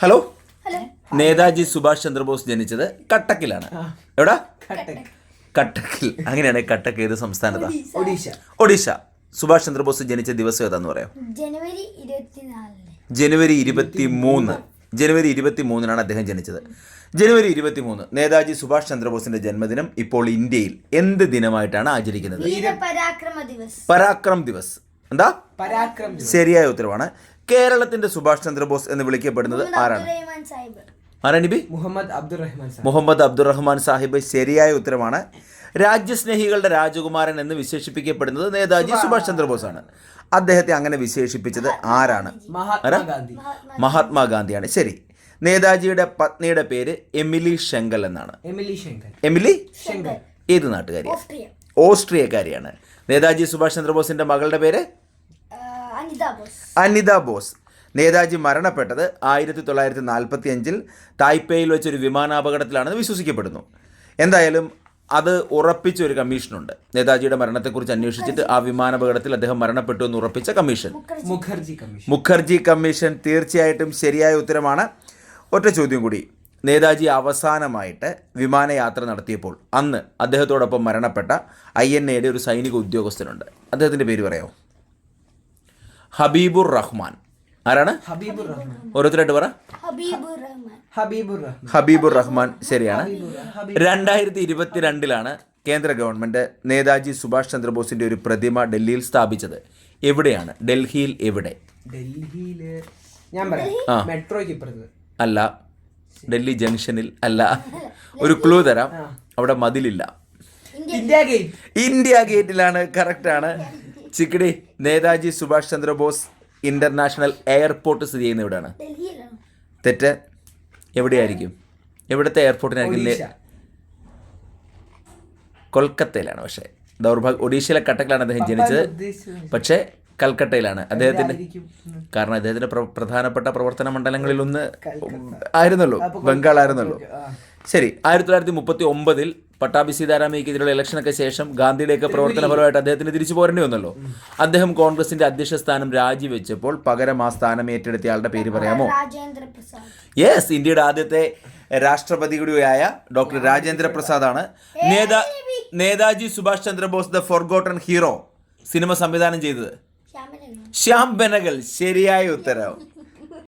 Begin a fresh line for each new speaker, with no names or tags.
Hello Netaji Subhash Chandrabose ജനിച്ചത് കട്ടക്കിലാണ്. എവിടാ?
കട്ടക്
കട്ടക്കിൽ. അങ്ങനെയാണ് കട്ടക്ക് ഏത് സംസ്ഥാനത്താ?
ഒഡീഷ.
ഒഡീഷ. സുഭാഷ് ചന്ദ്രബോസ് ജനിച്ച ദിവസം ഏതാന്ന് പറയാം?
ജനുവരി
ഇരുപത്തി മൂന്ന് ജനുവരി ഇരുപത്തി മൂന്നിനാണ് അദ്ദേഹം ജനിച്ചത്. ജനുവരി ഇരുപത്തി മൂന്ന് നേതാജി സുഭാഷ് ചന്ദ്രബോസിന്റെ ജന്മദിനം ഇപ്പോൾ ഇന്ത്യയിൽ എന്ത് ദിനമായിട്ടാണ് ആചരിക്കുന്നത്? പരാക്രം ദിവസ്. എന്താ. ശരിയായ ഉത്തരവാണ്. കേരളത്തിന്റെ സുഭാഷ് ചന്ദ്രബോസ് എന്ന് വിളിക്കപ്പെടുന്നത് ആരാണ്? ആരാണ് ബി
മുഹമ്മദ് അബ്ദുറഹ്മാൻ സാഹിബ്.
മുഹമ്മദ് അബ്ദുറഹ്മാൻ സാഹിബ് ശരിയായ ഉത്തരമാണ്. രാജ്യസ്നേഹികളുടെ രാജകുമാരൻ എന്ന് വിശേഷിപ്പിക്കപ്പെടുന്നത് നേതാജി സുഭാഷ് ചന്ദ്രബോസ് ആണ് അദ്ദേഹത്തെ അങ്ങനെ വിശേഷിപ്പിച്ചത് ആരാണ്?
മഹാത്മാഗാന്ധി
മഹാത്മാഗാന്ധിയാണ് ശരി. നേതാജിയുടെ പത്നിയുടെ പേര് എമിലി ഷെങ്കൽ എന്നാണ്.
എമിലി
ഏത് നാട്ടുകാരി
ഓസ്ട്രിയ.
ഓസ്ട്രിയക്കാരിയാണ്. നേതാജി സുഭാഷ് ചന്ദ്രബോസിന്റെ മകളുടെ പേര്
അനിത ബോസ്.
നേതാജി മരണപ്പെട്ടത് ആയിരത്തി തൊള്ളായിരത്തി നാൽപ്പത്തി അഞ്ചിൽ തായ്പേയിൽ വെച്ചൊരു വിമാനാപകടത്തിലാണെന്ന് വിശ്വസിക്കപ്പെടുന്നു. എന്തായാലും അത് ഉറപ്പിച്ച ഒരു കമ്മീഷനുണ്ട്. നേതാജിയുടെ മരണത്തെക്കുറിച്ച് അന്വേഷിച്ചിട്ട് ആ വിമാനാപകടത്തിൽ അദ്ദേഹം മരണപ്പെട്ടു എന്ന് ഉറപ്പിച്ച commission.
Mukherjee. Commission.
Mukherjee commission തീർച്ചയായിട്ടും ശരിയായ ഉത്തരമാണ്. ഒറ്റ ചോദ്യം കൂടി. നേതാജി അവസാനമായിട്ട് വിമാനയാത്ര നടത്തിയപ്പോൾ അന്ന് അദ്ദേഹത്തോടൊപ്പം മരണപ്പെട്ട ഐ എൻ എയുടെ ഒരു സൈനിക ഉദ്യോഗസ്ഥനുണ്ട്. അദ്ദേഹത്തിന്റെ പേര് പറയാമോ? ഹബീബുർ റഹ്മാൻ. ആരാണ്?
ഹബീബുർ റഹ്മാൻ.
ഓരോരുത്തരായിട്ട് പറ.
ഹബീബുർ റഹ്മാൻ.
ഹബീബുർ റഹ്മാൻ.
ഹബീബുർ റഹ്മാൻ ശരിയാണ്. രണ്ടായിരത്തി ഇരുപത്തിരണ്ടിലാണ് കേന്ദ്ര ഗവൺമെന്റ് നേതാജി സുഭാഷ് ചന്ദ്രബോസിന്റെ ഒരു പ്രതിമ ഡൽഹിയിൽ സ്ഥാപിച്ചത്. എവിടെയാണ്? ഡൽഹിയിൽ എവിടെ?
ഡൽഹിയിൽ ഞാൻ
ആ.
പറയാം മെട്രോയ്ക്ക് ഇപ്പുറത്ത്.
അല്ല. ഡൽഹി ജംഗ്ഷനിൽ അല്ല. ഒരു ക്ലൂ തരാം. അവിടെ മതിലില്ല.
India gate.
ഇന്ത്യ ഗേറ്റിലാണ്. കറക്റ്റാണ്. ചിക്കിടി നേതാജി സുഭാഷ് ചന്ദ്രബോസ് ഇന്റർനാഷണൽ എയർപോർട്ട് സ്ഥിതി ചെയ്യുന്ന എവിടെയാണ്? തെറ്റ്. എവിടെയായിരിക്കും? എവിടുത്തെ എയർപോർട്ടിനായിരിക്കും കൊൽക്കത്തയിലാണ് പക്ഷേ. ദൗർഭാഗ്യ ഒഡീഷയിലെ കട്ടക്കിലാണ് അദ്ദേഹം ജനിച്ചത്. പക്ഷേ കൽക്കട്ടയിലാണ്. അദ്ദേഹത്തിന്റെ കാരണം അദ്ദേഹത്തിന്റെ പ്ര- പ്രധാനപ്പെട്ട പ്രവർത്തന മണ്ഡലങ്ങളിൽ ഒന്ന്. ആയിരുന്നല്ലോ. ബംഗാൾ ആയിരുന്നല്ലോ ശരി ആയിരത്തി തൊള്ളായിരത്തി മുപ്പത്തി ഒമ്പതിൽ പട്ടാഭി സീതാരാമയ്ക്കെതിരെയുള്ള ഇലക്ഷനൊക്കെ ശേഷം ഗാന്ധിയുടെയൊക്കെ പ്രവർത്തന ഫലമായിട്ട് അദ്ദേഹത്തിന് തിരിച്ചു പോരേണ്ടി വന്നല്ലോ. അദ്ദേഹം കോൺഗ്രസിന്റെ അധ്യക്ഷ സ്ഥാനം രാജിവെച്ചപ്പോൾ പകരം ആ സ്ഥാനം ഏറ്റെടുത്ത ആളുടെ പേര് പറയാമോ? യെസ് ഇന്ത്യയുടെ ആദ്യത്തെ രാഷ്ട്രപതി കൂടിയായ ഡോക്ടർ രാജേന്ദ്ര പ്രസാദാണ്. ആണ് നേതാ Netaji Subhash Chandrabose the forgotten hero cinema സംവിധാനം ചെയ്തത്. ശ്യാം ബെനഗൽ ശരിയായ ഉത്തരം.